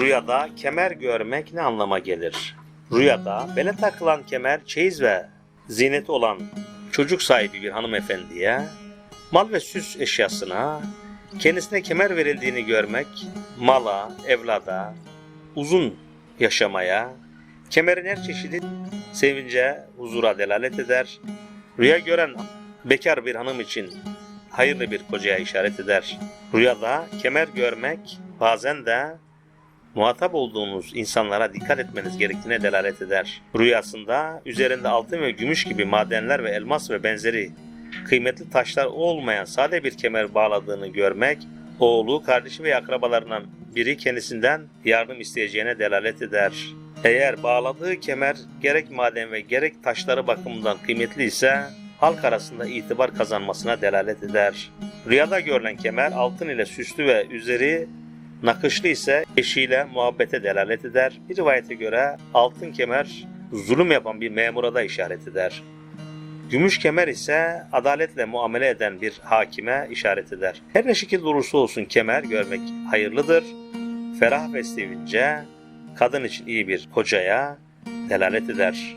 Rüyada kemer görmek ne anlama gelir? Rüyada bele takılan kemer çeyiz ve ziyneti olan çocuk sahibi bir hanımefendiye, mal ve süs eşyasına, kendisine kemer verildiğini görmek, mala, evlada, uzun yaşamaya, kemerin her çeşidi sevince, huzura delalet eder. Rüya gören bekar bir hanım için hayırlı bir kocaya işaret eder. Rüyada kemer görmek bazen de muhatap olduğunuz insanlara dikkat etmeniz gerektiğine delalet eder. Rüyasında üzerinde altın ve gümüş gibi madenler ve elmas ve benzeri kıymetli taşlar olmayan sade bir kemer bağladığını görmek, oğlu, kardeşi ve akrabalarından biri kendisinden yardım isteyeceğine delalet eder. Eğer bağladığı kemer gerek maden ve gerek taşları bakımından kıymetli ise halk arasında itibar kazanmasına delalet eder. Rüyada görülen kemer altın ile süslü ve üzeri nakışlı ise eşiyle muhabbete delalet eder. Bir rivayete göre altın kemer zulüm yapan bir memura da işaret eder. Gümüş kemer ise adaletle muamele eden bir hakime işaret eder. Her ne şekilde olursa olsun kemer görmek hayırlıdır. Ferah ve sevince kadın için iyi bir kocaya delalet eder.